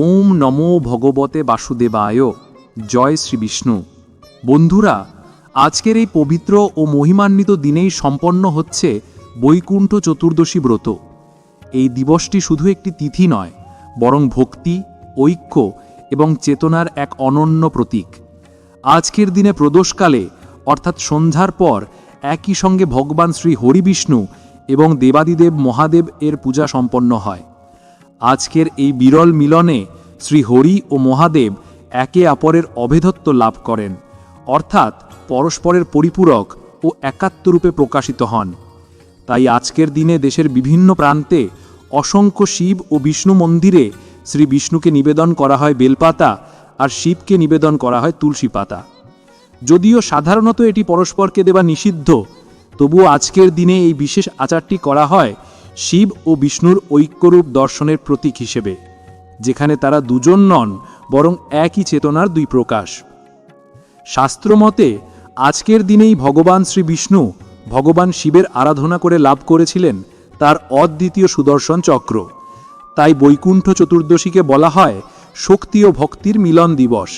ওম নমো ভগবতে বাসুদেবায়। জয় শ্রী বিষ্ণু। বন্ধুরা, আজকের এই পবিত্র ও মহিমান্বিত দিনেই সম্পন্ন হচ্ছে বৈকুণ্ঠ চতুর্দশী ব্রত। এই দিবসটি শুধু একটি তিথি নয়, বরং ভক্তি, ঐক্য এবং চেতনার এক অনন্য প্রতীক। আজকের দিনে প্রদোষকালে, অর্থাৎ সন্ধ্যার পর, একই সঙ্গে ভগবান শ্রী হরিবিষ্ণু এবং দেবাদিদেব মহাদেব এর পূজা সম্পন্ন হয়। আজকের এই বিরল মিলনে শ্রী হরি ও মহাদেব একে অপরের অভেদত্ব লাভ করেন, অর্থাৎ পরস্পরের পরিপূরক ও একাত্মরূপে প্রকাশিত হন। তাই আজকের দিনে দেশের বিভিন্ন প্রান্তে অসংখ্য শিব ও বিষ্ণু মন্দিরে শ্রী বিষ্ণুকে নিবেদন করা হয় বেলপাতা আর শিবকে নিবেদন করা হয় তুলসী পাতা। যদিও সাধারণত এটি পরস্পরকে দেওয়া নিষিদ্ধ, তবুও আজকের দিনে এই বিশেষ আচারটি করা হয় শিব ও বিষ্ণুর ঐক্যরূপ দর্শনের প্রতীক হিসেবে, যেখানে তারা দুজন নন, বরং একই চেতনার দুই প্রকাশ। শাস্ত্রমতে, আজকের দিনেই ভগবান শ্রী বিষ্ণু ভগবান শিবের আরাধনা করে লাভ করেছিলেন তার অদ্বিতীয় সুদর্শন চক্র। তাই বৈকুণ্ঠ চতুর্দশীকে বলা হয় শক্তি ও ভক্তির মিলন দিবস,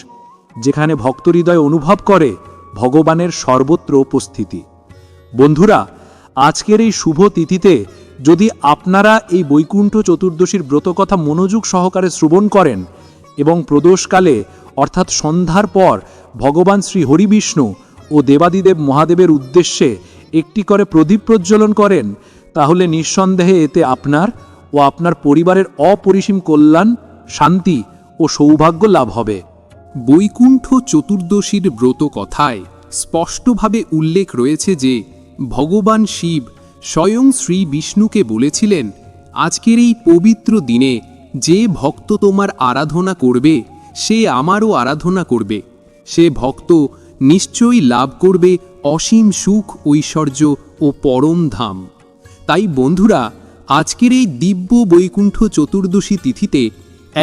যেখানে ভক্তহৃদয় অনুভব করে ভগবানের সর্বত্র উপস্থিতি। বন্ধুরা, আজকের এই শুভ তিথিতে যদি আপনারা এই বৈকুণ্ঠ চতুর্দশীর ব্রতকথা মনোযোগ সহকারে শ্রবণ করেন এবং প্রদোষকালে, অর্থাৎ সন্ধ্যার পর, ভগবান শ্রী হরিবিষ্ণু ও দেবাদিদেব মহাদেবের উদ্দেশ্যে একটি করে প্রদীপ প্রজ্বলন করেন, তাহলে নিঃসন্দেহে এতে আপনার ও আপনার পরিবারের অপরিসীম কল্যাণ, শান্তি ও সৌভাগ্য লাভ হবে। বৈকুণ্ঠ চতুর্দশীর ব্রত কথায় স্পষ্টভাবে উল্লেখ রয়েছে যে, ভগবান শিব স্বয়ং শ্রী বিষ্ণুকে বলেছিলেন, আজকের এই পবিত্র দিনে যে ভক্ত তোমার আরাধনা করবে, সে আমারও আরাধনা করবে। সে ভক্ত নিশ্চয়ই লাভ করবে অসীম সুখ, ঐশ্বর্য ও পরম ধাম। তাই বন্ধুরা, আজকের এই দিব্য বৈকুণ্ঠ চতুর্দশী তিথিতে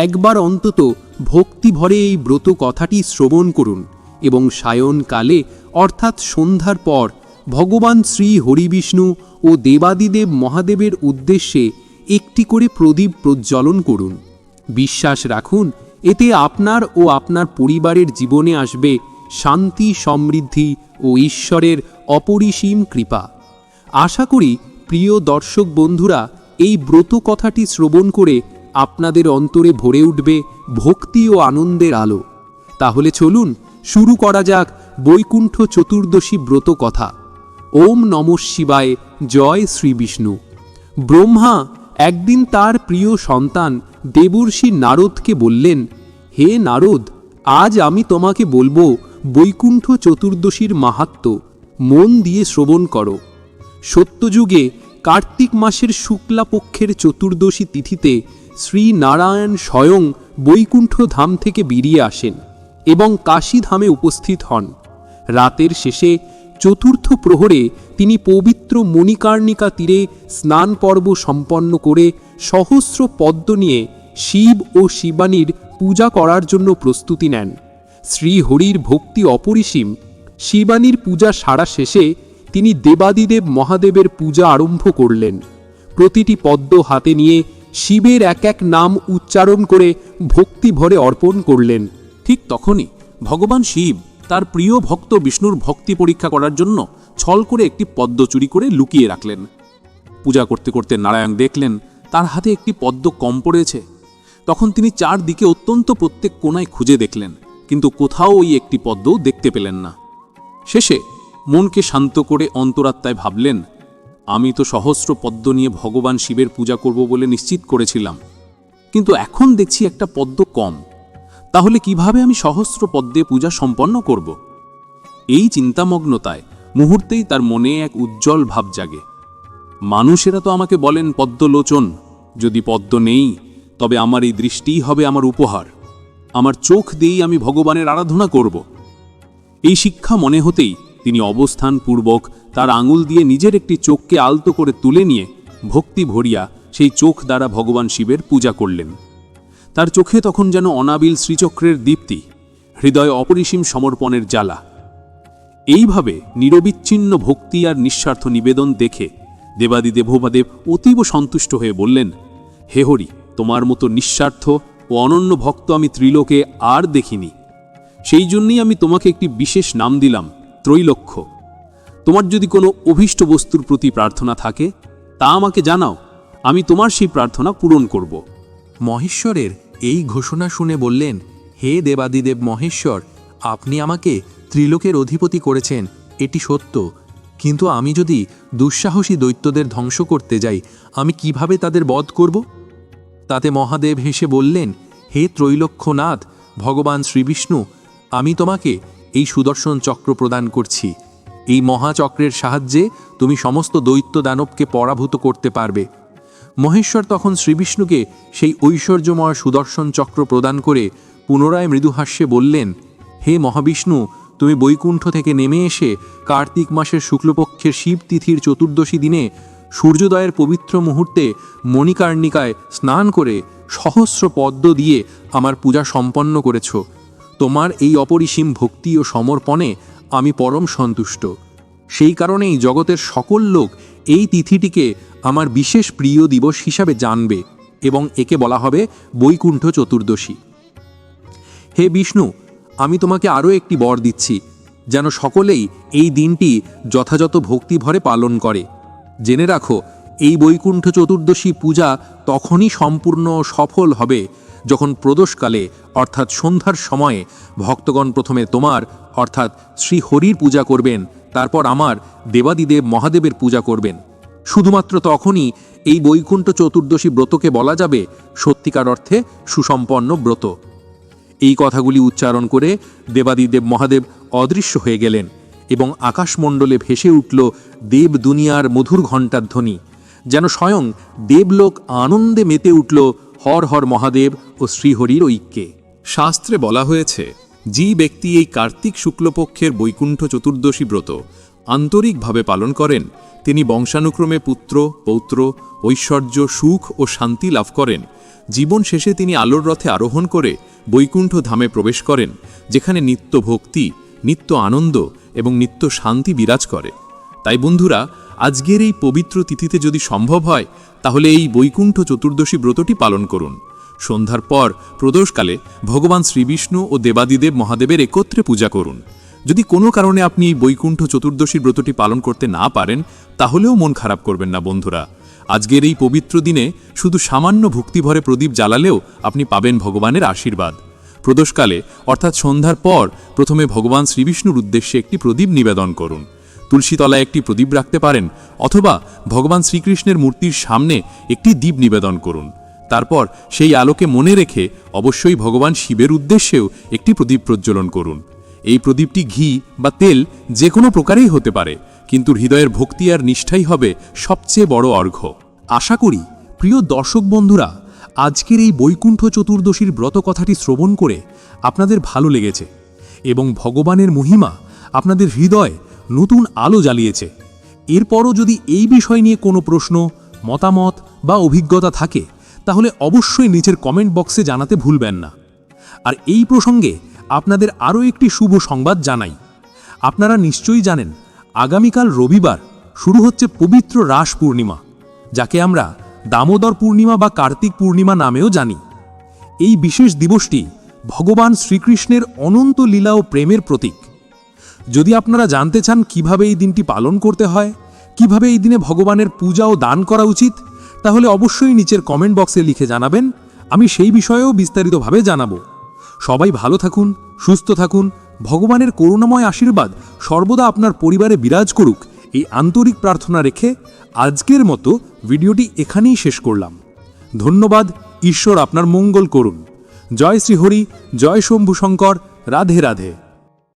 একবার অন্তত ভক্তি ভরে এই ব্রত কথাটি শ্রবণ করুন এবং সায়নকালে, অর্থাৎ সন্ধ্যার পর ভগবান শ্রী হরিবিষ্ণু ও দেবাদিদেব মহাদেবের উদ্দেশ্যে একটি করে প্রদীপ প্রজ্বলন করুন। বিশ্বাস রাখুন, এতে আপনার ও আপনার পরিবারের জীবনে আসবে শান্তি, সমৃদ্ধি ও ঈশ্বরের অপরিসীম কৃপা। আশা করি, প্রিয় দর্শক বন্ধুরা, এই ব্রত কথাটি শ্রবণ করে আপনাদের অন্তরে ভরে উঠবে ভক্তি ও আনন্দের আলো। তাহলে চলুন, শুরু করা যাক বৈকুণ্ঠ চতুর্দশী ব্রত কথা। ওম নম শিবায়, জয় শ্রী বিষ্ণু। ব্রহ্মা একদিন তার প্রিয় সন্তান দেবর্ষি নারদকে বললেন, হে নারদ, আজ আমি তোমাকে বলব, বৈকুণ্ঠ চতুর্দশীর মাহাত্ম, মন দিয়ে শ্রবণ করো। সত্যযুগে কার্তিক মাসের শুক্লাপক্ষের চতুর্দশী তিথিতে শ্রী নারায়ণ স্বয়ং বৈকুণ্ঠ ধাম থেকে বেরিয়ে আসেন এবং কাশী ধামে উপস্থিত হন। রাতের শেষে চতুর্থ প্রহরে তিনি পবিত্র মণিকার্ণিকা তীরে স্নান পর্ব সম্পন্ন করে সহস্র পদ্ম নিয়ে শিব ও শিবানীর পূজা করার জন্য প্রস্তুতি নেন। শ্রীহরির ভক্তি অপরিসীম। শিবানীর পূজা সারা শেষে তিনি দেবাদিদেব মহাদেবের পূজা আরম্ভ করলেন। প্রতিটি পদ্ম হাতে নিয়ে শিবের এক এক নাম উচ্চারণ করে ভক্তি ভরে অর্পণ করলেন। ঠিক তখনই ভগবান শিব তার প্রিয় ভক্ত বিষ্ণুর ভক্তি পরীক্ষা করার জন্য ছল করে একটি পদ্ম চুরি করে লুকিয়ে রাখলেন। পূজা করতে করতে নারায়ণ দেখলেন, তার হাতে একটি পদ্ম কম পড়েছে। তখন তিনি চারদিকে অত্যন্ত প্রত্যেক কোনায় খুঁজে দেখলেন, কিন্তু কোথাও ওই একটি পদ্ম দেখতে পেলেন না। শেষে মনকে শান্ত করে অন্তরাত্মায় ভাবলেন, আমি তো সহস্র পদ্ম নিয়ে ভগবান শিবের পূজা করব বলে নিশ্চিত করেছিলাম, কিন্তু এখন দেখছি একটা পদ্ম কম। তাহলে কীভাবে আমি সহস্র পদ্মে পূজা সম্পন্ন করব? এই চিন্তামগ্নতায় মুহূর্তেই তার মনে এক উজ্জ্বল ভাব জাগে। মানুষেরা তো আমাকে বলেন, পদ্মলোচন, যদি পদ্ম নেই, তবে আমার এই দৃষ্টিই হবে আমার উপহার। আমার চোখ দিয়েই আমি ভগবানের আরাধনা করব। এই শিক্ষা মনে হতেই তিনি অবস্থানপূর্বক তার আঙুল দিয়ে নিজের একটি চোখকে আলতো করে তুলে নিয়ে ভক্তি ভরিয়া সেই চোখ দ্বারা ভগবান শিবের পূজা করলেন। তার চোখে তখন যেন অনাবিল শ্রীচক্রের দীপ্তি, হৃদয় অপরিসীম সমর্পণের জ্বালা। এইভাবে নিরবিচ্ছিন্ন ভক্তি আর নিঃস্বার্থ নিবেদন দেখে দেবাদিদেব ভোবাদেব অতীব সন্তুষ্ট হয়ে বললেন, হে হরি, তোমার মতো নিঃস্বার্থ ও অনন্য ভক্ত আমি ত্রিলোকে আর দেখিনি। সেই জন্যই আমি তোমাকে একটি বিশেষ নাম দিলাম, ত্রৈলক্ষ্য। তোমার যদি কোনো অভীষ্ট বস্তুর প্রতি প্রার্থনা থাকে, তা আমাকে জানাও, আমি তোমার সেই প্রার্থনা পূরণ করব। মহেশ্বরের এই ঘোষণা শুনে বললেন, হে দেবাদিদেব মহেশ্বর, আপনি আমাকে ত্রিলোকের অধিপতি করেছেন, এটি সত্য। কিন্তু আমি যদি দুঃসাহসী দৈত্যদের ধ্বংস করতে যাই, আমি কীভাবে তাদের বধ করব? তাতে মহাদেব হেসে বললেন, হে ত্রৈলক্ষ্যনাথ, ভগবান শ্রীবিষ্ণু, আমি তোমাকে এই সুদর্শন চক্র প্রদান করছি। এই মহাচক্রের সাহায্যে তুমি সমস্ত দৈত্য দানবকে পরাভূত করতে পারবে। মহেশ্বর তখন শ্রীবিষ্ণুকে সেই ঐশ্বর্যময় সুদর্শন চক্র প্রদান করে পুনরায় মৃদুহাস্যে বললেন, হে মহাবিষ্ণু, তুমি বৈকুণ্ঠ থেকে নেমে এসে কার্তিক মাসের শুক্লপক্ষের শিব তিথির চতুর্দশী দিনে সূর্যোদয়ের পবিত্র মুহূর্তে মণিকার্ণিকায় স্নান করে সহস্র পদ্ম দিয়ে আমার পূজা সম্পন্ন করেছ। তোমার এই অপরিসীম ভক্তি ও সমর্পণে আমি পরম সন্তুষ্ট। সেই কারণেই জগতের সকল লোক এই তিথিটিকে আমার বিশেষ প্রিয় দিবস হিসাবে জানবে এবং একে বলা হবে বৈকুণ্ঠ চতুর্দশী। হে বিষ্ণু, আমি তোমাকে আরও একটি বর দিচ্ছি, যেন সকলেই এই দিনটি যথাযথ ভক্তিভরে পালন করে। জেনে রাখো, এই বৈকুণ্ঠ চতুর্দশী পূজা তখনই সম্পূর্ণ সফল হবে যখন প্রদোষকালে, অর্থাৎ সন্ধ্যার সময়ে, ভক্তগণ প্রথমে তোমার, অর্থাৎ শ্রী হরির পূজা করবেন তারপর আমার দেবাদিদেব মহাদেবের পূজা করবেন। শুধুমাত্র তখনই এই বৈকুণ্ঠ চতুর্দশী ব্রতকে বলা যাবে সত্যিকার অর্থে সুসম্পন্ন ব্রত। এই কথাগুলি উচ্চারণ করে দেবাদিদেব মহাদেব অদৃশ্য হয়ে গেলেন এবং আকাশমণ্ডলে ভেসে উঠল দেব দুনিয়ার মধুর ঘণ্টার ধ্বনি, যেন স্বয়ং দেবলোক আনন্দে মেতে উঠল হর হর মহাদেব ও শ্রীহরির ঐক্যে। শাস্ত্রে বলা হয়েছে যে ব্যক্তি এই কার্তিক শুক্লপক্ষের বৈকুণ্ঠ চতুর্দশী ব্রত। আন্তরিকভাবে পালন করেন। তিনি বংশানুক্রমে পুত্র, পৌত্র, ঐশ্বর্য, সুখ ও শান্তি লাভ করেন। জীবন শেষে তিনি আলোর রথে আরোহণ করে বৈকুণ্ঠ ধামে প্রবেশ করেন, যেখানে নিত্য ভক্তি, নিত্য আনন্দ এবং নিত্য শান্তি বিরাজ করে। তাই বন্ধুরা, আজকের এই পবিত্র তিথিতে যদি সম্ভব হয়, তাহলে এই বৈকুণ্ঠ চতুর্দশী ব্রতটি পালন করুন। সন্ধ্যার পর প্রদোষকালে ভগবান শ্রীবিষ্ণু ও দেবাদিদেব মহাদেবের একত্রে পূজা করুন। যদি কোনো কারণে আপনি এই বৈকুণ্ঠ চতুর্দশীর ব্রতটি পালন করতে না পারেন, তাহলেও মন খারাপ করবেন না বন্ধুরা। আজকের এই পবিত্র দিনে শুধু সামান্য ভক্তিভরে প্রদীপ জ্বালালেও আপনি পাবেন ভগবানের আশীর্বাদ। প্রদোষকালে, অর্থাৎ সন্ধ্যার পর, প্রথমে ভগবান শ্রীবিষ্ণুর উদ্দেশ্যে একটি প্রদীপ নিবেদন করুন। তুলসীতলায় একটি প্রদীপ রাখতে পারেন, অথবা ভগবান শ্রীকৃষ্ণের মূর্তির সামনে একটি দ্বীপ নিবেদন করুন। তারপর সেই আলোকে মনে রেখে অবশ্যই ভগবান শিবের উদ্দেশ্যেও একটি প্রদীপ প্রজ্বলন করুন। এই প্রদীপটি ঘি বা তেল যে কোনো প্রকারেই হতে পারে, কিন্তু হৃদয়ের ভক্তি আর নিষ্ঠাই হবে সবচেয়ে বড় অর্ঘ্য। আশা করি, প্রিয় দর্শক বন্ধুরা, আজকের এই বৈকুণ্ঠ চতুর্দশীর ব্রত কথাটি শ্রবণ করে আপনাদের ভালো লেগেছে এবং ভগবানের মহিমা আপনাদের হৃদয় নতুন আলো জ্বালিয়েছে। এরপরও যদি এই বিষয় নিয়ে কোনো প্রশ্ন, মতামত বা অভিজ্ঞতা থাকে তাহলে অবশ্যই নিচের কমেন্ট বক্সে জানাতে ভুলবেন না। আর এই প্রসঙ্গে আপনাদের আরও একটি শুভ সংবাদ জানাই। আপনারা নিশ্চয়ই জানেন, আগামীকাল রবিবার শুরু হচ্ছে পবিত্র রাস পূর্ণিমা, যাকে আমরা দামোদর পূর্ণিমা বা কার্তিক পূর্ণিমা নামেও জানি। এই বিশেষ দিবসটি ভগবান শ্রীকৃষ্ণের অনন্ত লীলা ও প্রেমের প্রতীক। যদি আপনারা জানতে চান কীভাবে এই দিনটি পালন করতে হয়, কীভাবে এই দিনে ভগবানের পূজা ও দান করা উচিত তাহলে অবশ্যই নিচের কমেন্ট বক্সে লিখে জানাবেন, আমি সেই বিষয়েও বিস্তারিতভাবে জানাব। সবাই ভালো থাকুন, সুস্থ থাকুন, ভগবানের করুণাময় আশীর্বাদ সর্বদা আপনার পরিবারে বিরাজ করুক, এই আন্তরিক প্রার্থনা রেখে আজকের মতো ভিডিওটি এখানেই শেষ করলাম। ধন্যবাদ, ঈশ্বর আপনার মঙ্গল করুন। জয় শ্রীহরি, জয় শম্ভু শঙ্কর, রাধে রাধে।